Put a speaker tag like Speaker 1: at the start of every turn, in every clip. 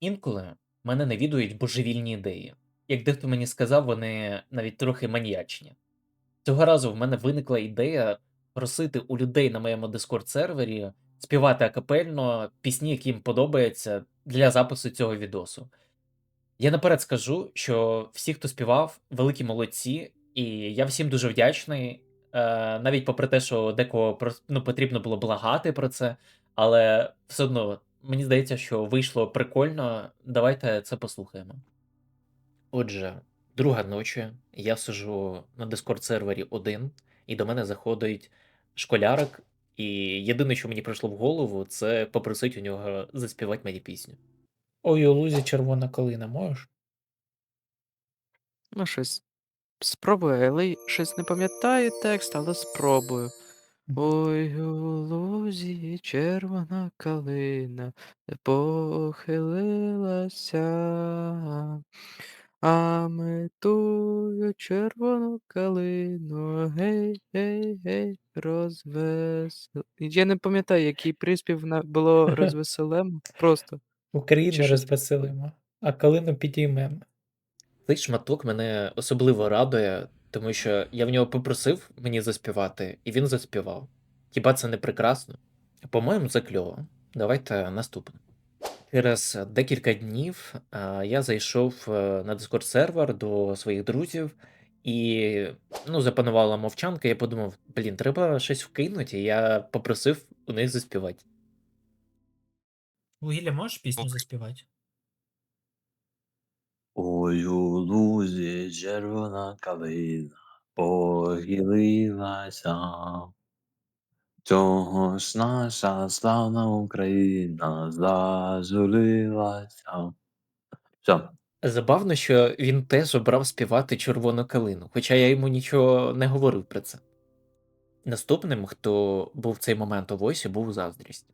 Speaker 1: Інколи мене навідують божевільні ідеї. Як дехто мені сказав, вони навіть трохи маніячні. Цього разу в мене виникла ідея просити у людей на моєму Discord сервері співати акапельно пісні, які їм подобаються для запису цього відосу. Я наперед скажу, що всі, хто співав, великі молодці, і я всім дуже вдячний. Е, навіть попри те, що декого ну, потрібно було благати про це, але все одно мені здається, що вийшло прикольно. Давайте це послухаємо. Отже, друга ночі, я сиджу на Discord сервері один, і до мене заходить школярик, і єдине, що мені прийшло в голову, це попросити у нього заспівати мені пісню. Ой, у лузі червона калина, можеш?
Speaker 2: Ну, щось спробую, але й щось не пам'ятаю текст, але спробую. Ой, у лузі червона калина похилилася, а ми тую червону калину гей, гей, гей, розвесел. Я не пам'ятаю, який приспів на- було розвеселемо. Просто. Чи
Speaker 1: Україну
Speaker 2: щось
Speaker 1: розвеселимо, а калину підіймемо. Цей шматок мене особливо радує, тому що я в нього попросив мені заспівати, і він заспівав. Хіба це не прекрасно? По-моєму, це кльово. Давайте наступне. Через декілька днів а, я зайшов е, на Discord сервер до своїх друзів, і ну, запанувала мовчанка. Я подумав, блін, треба щось вкинути, і я попросив у них заспівати.
Speaker 3: Вугілля, можеш пісню заспівати?
Speaker 4: У лузі червона калина похилилася. Цього ж наша славна Україна зажурилася. Все.
Speaker 1: Забавно, що він теж обрав співати червону калину, хоча я йому нічого не говорив про це. Наступним, хто був в цей момент у войсі, був заздрість.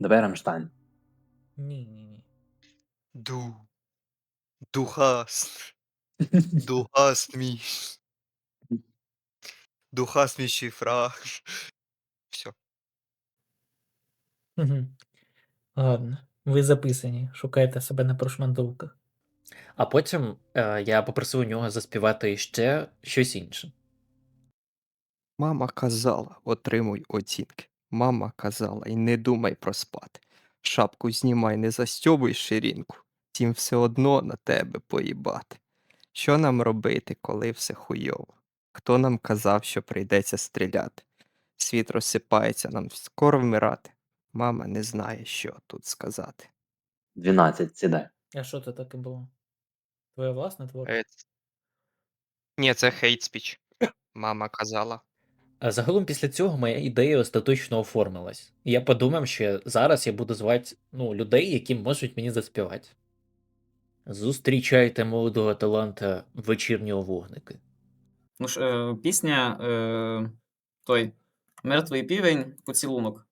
Speaker 4: Давай Рамштайн.
Speaker 3: Ні, ні, ні.
Speaker 2: Ду. Духас. Духас мій. Духас мій шифра. Все.
Speaker 3: Угу. Ладно, ви записані, шукайте себе на прошмандовках.
Speaker 1: А потім е, я попросив у нього заспівати ще щось інше.
Speaker 2: Мама казала, отримуй оцінки. Мама казала, і не думай проспати. Шапку знімай, не застьобуй ширинку, тім все одно на тебе поїбати. Що нам робити, коли все хуйово? Хто нам казав, що прийдеться стріляти? Світ розсипається, нам скоро вмирати. Мама не знає, що тут сказати.
Speaker 4: 12, сідай.
Speaker 3: А що це таке було? Твоя власна творчість?
Speaker 2: Е, Ні, це хейт спіч. Мама казала.
Speaker 1: А загалом після цього моя ідея остаточно оформилась. І я подумав, що зараз я буду звати ну, людей, які можуть мені заспівати. Зустрічайте молодого таланта вечірнього вогники.
Speaker 5: Ну ж, е, пісня е, той Мертвий півень поцілунок.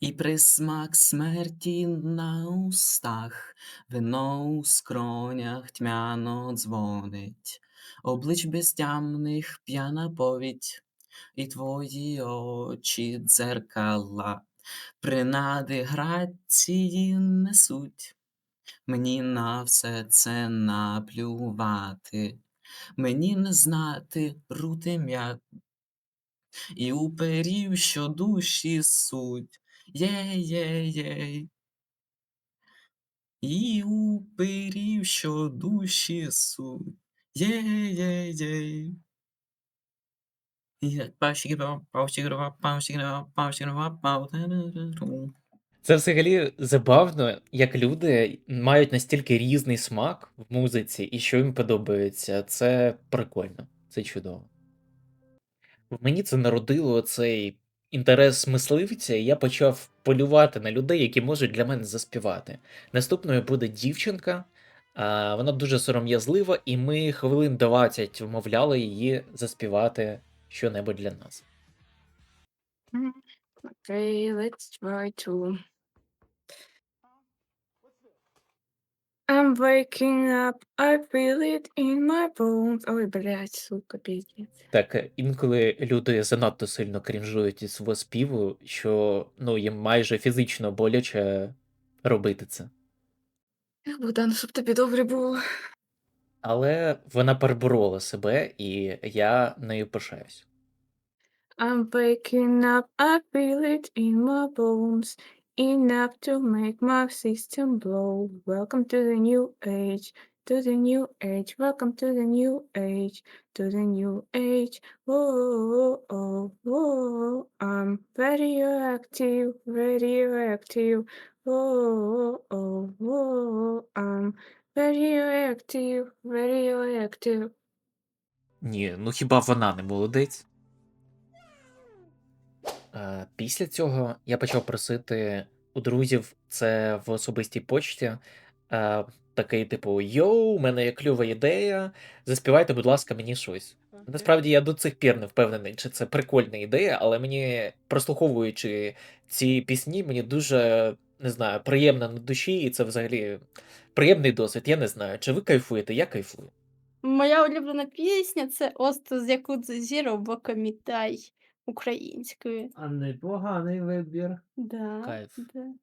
Speaker 5: І присмак смерті на устах, вино у скронях тьмяно дзвонить, облич безтямних п'яна повідь, і твої очі дзеркала, принади грації несуть. Мені на все це наплювати, мені не знати рути м'я і уперів, що душі суть. Єй-єй-єй. І уперів, що душі суть. Єй-єй-єй. І як павщикова, павщикова, павщикова, павщикова, пав-та-ра-ра-ру.
Speaker 1: Це взагалі забавно, як люди мають настільки різний смак в музиці, і що їм подобається. Це прикольно, це чудово. В мені це народило цей інтерес мисливця, і я почав полювати на людей, які можуть для мене заспівати. Наступною буде дівчинка, вона дуже сором'язлива, і ми хвилин 20 вмовляли її заспівати що-небудь для нас.
Speaker 6: Okay, let's try to. I'm waking up, I feel it in my bones. Ой, блядь, сука, пиздец.
Speaker 1: Так, е, інколи люди занадто сильно крінжують із свого співу, що ну, їм майже фізично боляче робити це.
Speaker 6: Ех, Богдан, щоб тобі добре було.
Speaker 1: Але вона переборола себе, і я нею пишаюсь.
Speaker 6: I'm waking up, I feel it in my bones. Enough to make my system blow. Welcome to the new age, to the new age. Welcome to the new age, to the new age. Whoa, oh, whoa. I'm radioactive, radioactive. Whoa, oh, whoa. I'm radioactive, radioactive.
Speaker 1: Ні, ну хіба вона не молодець? Е, Після цього я почав просити у друзів це в особистій почті. Е, такий, типу, йоу, у мене є кльова ідея, заспівайте, будь ласка, мені щось. Насправді я до цих пір не впевнений, чи це прикольна ідея, але мені, прослуховуючи ці пісні, мені дуже не знаю, приємно на душі, і це взагалі приємний досвід. Я не знаю, чи ви кайфуєте, я кайфую.
Speaker 7: Моя улюблена пісня це Осто з Якудзи Зіро Бокамітай українською.
Speaker 3: А непоганий вибір.
Speaker 7: Да,
Speaker 1: Кайф.
Speaker 7: да.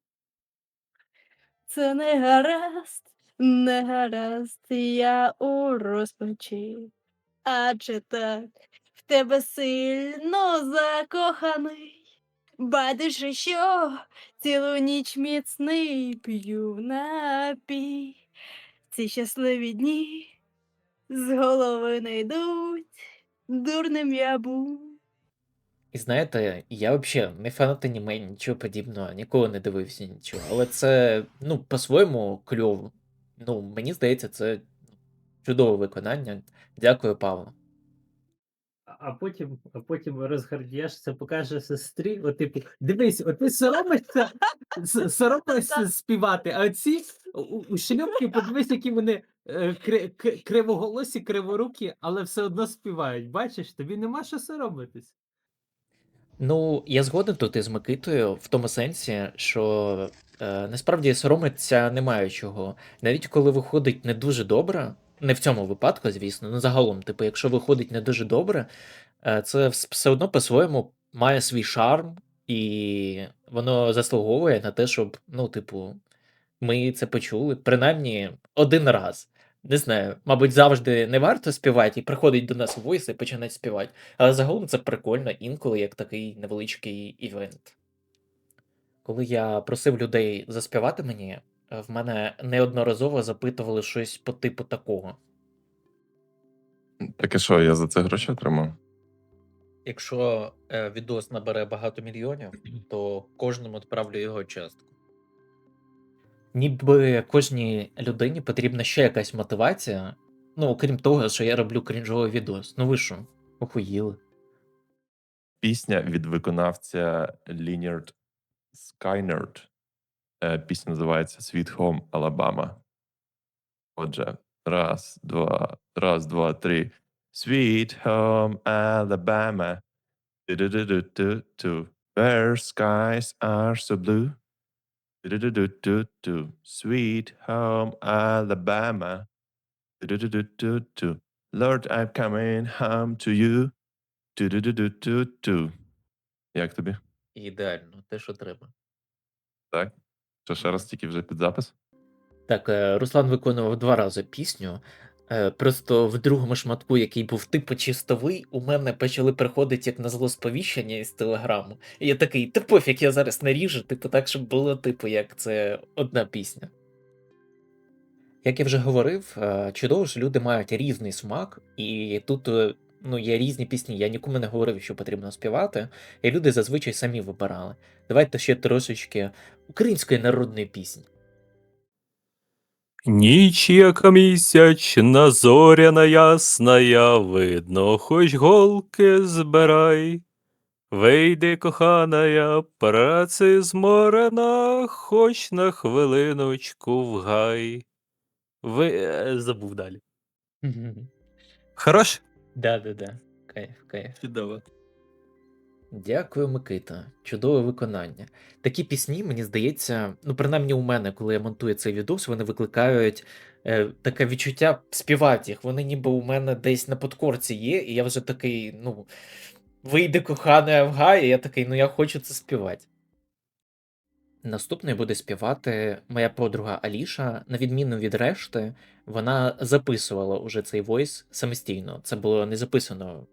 Speaker 7: Це не гаразд, не гаразд, я у розпачі. Адже так, в тебе сильно закоханий. Байдуже, що цілу ніч міцний п'ю напій. Ці щасливі дні з голови не йдуть, дурним я був.
Speaker 1: І знаєте, я взагалі не фанат аніме, нічого подібного, ніколи не дивився нічого. Але це, ну, по-своєму кльово. Ну, мені здається, це чудове виконання. Дякую, Павло.
Speaker 3: А- А потім, а потім розгардієшся, покаже сестрі, от типу, дивись, от ти соромишся, с- соромишся співати, а ці у, у шлюбки, подивись, які вони е, кри, к- кривоголосі, криворукі, але все одно співають. Бачиш, тобі нема що соромитись.
Speaker 1: Ну, я згоден тут із Микитою в тому сенсі, що е, насправді соромитися немає чого. Навіть коли виходить не дуже добре, не в цьому випадку, звісно, ну загалом, типу, якщо виходить не дуже добре, е, це все одно по-своєму має свій шарм, і воно заслуговує на те, щоб, ну, типу, ми це почули, принаймні один раз. Не знаю, мабуть, завжди не варто співати, і приходить до нас войс і починає співати. Але загалом це прикольно інколи як такий невеличкий івент. Коли я просив людей заспівати мені, е, в мене неодноразово запитували щось по типу такого.
Speaker 8: Так і що, я за це гроші отримав?
Speaker 1: Якщо е, відос набере багато мільйонів, то кожному відправлю його частку. Ніби кожній людині потрібна ще якась мотивація. Ну, окрім того, що я роблю крінжовий відос. Ну ви що, охуїли?
Speaker 8: Пісня від виконавця Lynyrd Skynyrd. Е, Пісня називається Sweet Home Alabama. Отже, раз, два, раз, два, три. Sweet Home Alabama. Where skies are so blue. Du-du-du-du-du-du. Sweet Home Alabama. Du-du-du-du-du-du. Lord, I'm coming home to you. Ту-ду-ду-ду-ду-ду. Як тобі?
Speaker 1: Ідеально, те, що треба.
Speaker 8: Так? Що ще раз тільки вже під запис?
Speaker 1: Так, е, Руслан виконував два рази пісню. Е, Просто в другому шматку, який був типу чистовий, у мене почали приходити як на зло сповіщення із телеграму. І я такий, та пофіг, я зараз наріжу, типу, так, щоб було, типу, як це одна пісня. Як я вже говорив, е, чудово, що люди мають різний смак, і тут е, ну, є різні пісні. Я нікому не говорив, що потрібно співати, і люди зазвичай самі вибирали. Давайте ще трошечки української народної пісні.
Speaker 9: Ніч яка місячна, зоряна ясная, видно, хоч голки збирай. Вийди, коханая, праці зморена, хоч на хвилиночку в гай. Ви е, забув далі. Хорош?
Speaker 1: Да-да-да. Кайф, кайф.
Speaker 9: Чудово.
Speaker 1: Дякую, Микита. Чудове виконання. Такі пісні, мені здається, ну, принаймні у мене, коли я монтую цей відос, вони викликають е, таке відчуття співати їх. Вони ніби у мене десь на подкорці є, і я вже такий, ну, вийде кохана в гай, і я такий, ну я хочу це співати. Наступною буде співати моя подруга Аліша. На відміну від решти, вона записувала уже цей войс самостійно. Це було не записано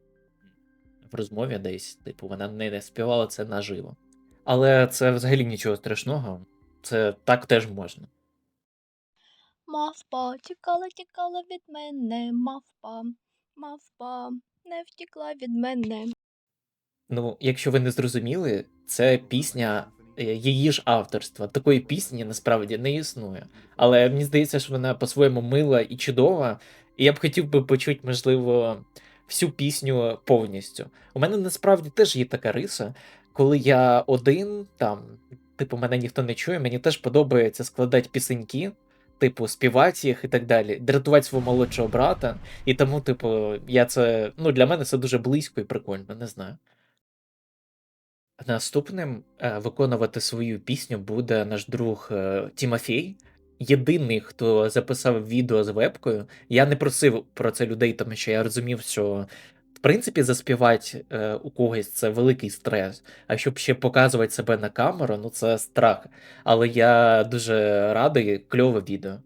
Speaker 1: в розмові десь, типу, вона не співала це наживо. Але це взагалі нічого страшного. Це так теж можна.
Speaker 10: Мавпа тікала, тікала від мене, мавпа, мавпа не втікла від мене.
Speaker 1: Ну, якщо ви не зрозуміли, це пісня е, її ж авторства. Такої пісні насправді не існує. Але мені здається, що вона по-своєму мила і чудова. І я б хотів би почути, можливо, всю пісню повністю. У мене насправді теж є така риса, коли я один, там, типу, мене ніхто не чує, мені теж подобається складати пісеньки, типу, співати їх і так далі, дратувати свого молодшого брата. І тому, типу, я це. Ну, для мене це дуже близько і прикольно, не знаю. Наступним е, виконувати свою пісню буде наш друг е, Тімофій. Єдиний, хто записав відео з вебкою. Я не просив про це людей, тому що я розумів, що в принципі заспівати е, у когось це великий стрес. А щоб ще показувати себе на камеру, ну це страх. Але я дуже радий, кльове відео.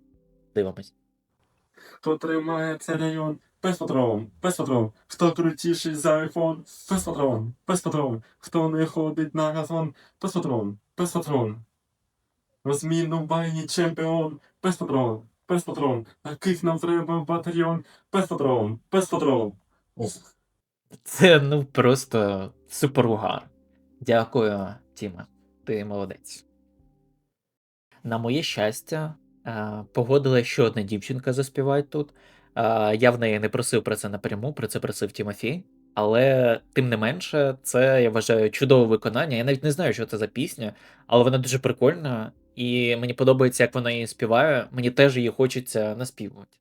Speaker 1: Дивимось.
Speaker 11: Хто тримає цей район? Пес патрон, пес патрон. Хто крутіший за айфон? Пес патрон, пес патрон. Хто не ходить на газон? Пес патрон, пес патрон. Розміну байні чемпіон. Пес патрон, пес патрон. Таких нам треба батальйон. Пес патрон, пес патрон.
Speaker 1: Це ну просто суперугар. Дякую, Тіма. Ти молодець. На моє щастя, е, погодила ще одна дівчинка заспівати тут. Е, Я в неї не просив про це напряму, про це просив Тімофій. Але тим не менше, це я вважаю чудове виконання. Я навіть не знаю, що це за пісня, але вона дуже прикольна, і мені подобається, як вона її співає. Мені теж її хочеться наспівувати.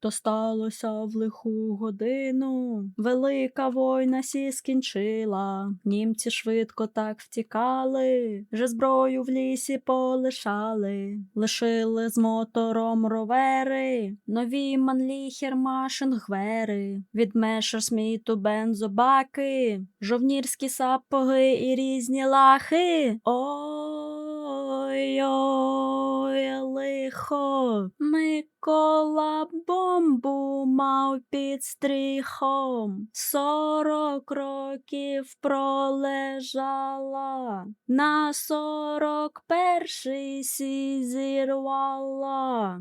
Speaker 10: То сталося в лиху годину, велика война сі скінчила, німці швидко так втікали, же зброю в лісі полишали, лишили з мотором ровери, нові манліхер машингвери, від Мешерсміту бензобаки, жовнірські сапоги і різні лахи. Ой, ой, лихо, Микола бомбу мав під стріхом, сорок років пролежала, на сорок перший сі зірвала.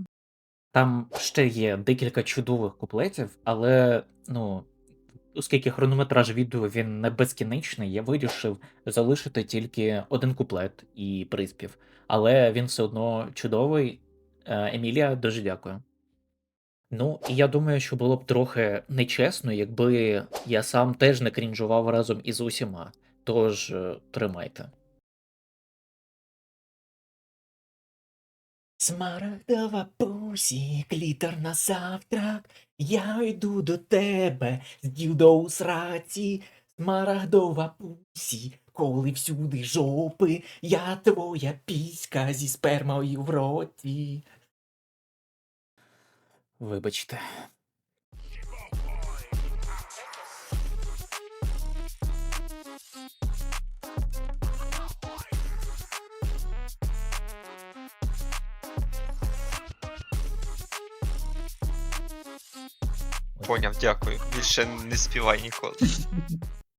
Speaker 1: Там ще є декілька чудових куплетів, але ну, оскільки хронометраж відео він не безкінечний, я вирішив залишити тільки один куплет і приспів. Але він все одно чудовий. Е, Емілія, дуже дякую. Ну, і я думаю, що було б трохи нечесно, якби я сам теж не крінжував разом із усіма. Тож е, тримайте. Смарагдова пусі, клітер на завтрак. Я йду до тебе з ділдо у сраці. Смарагдова пусі, коли всюди жопи, я твоя піська зі спермою в роті. Вибачте.
Speaker 12: Поняв, дякую. Більше не співай ніколи.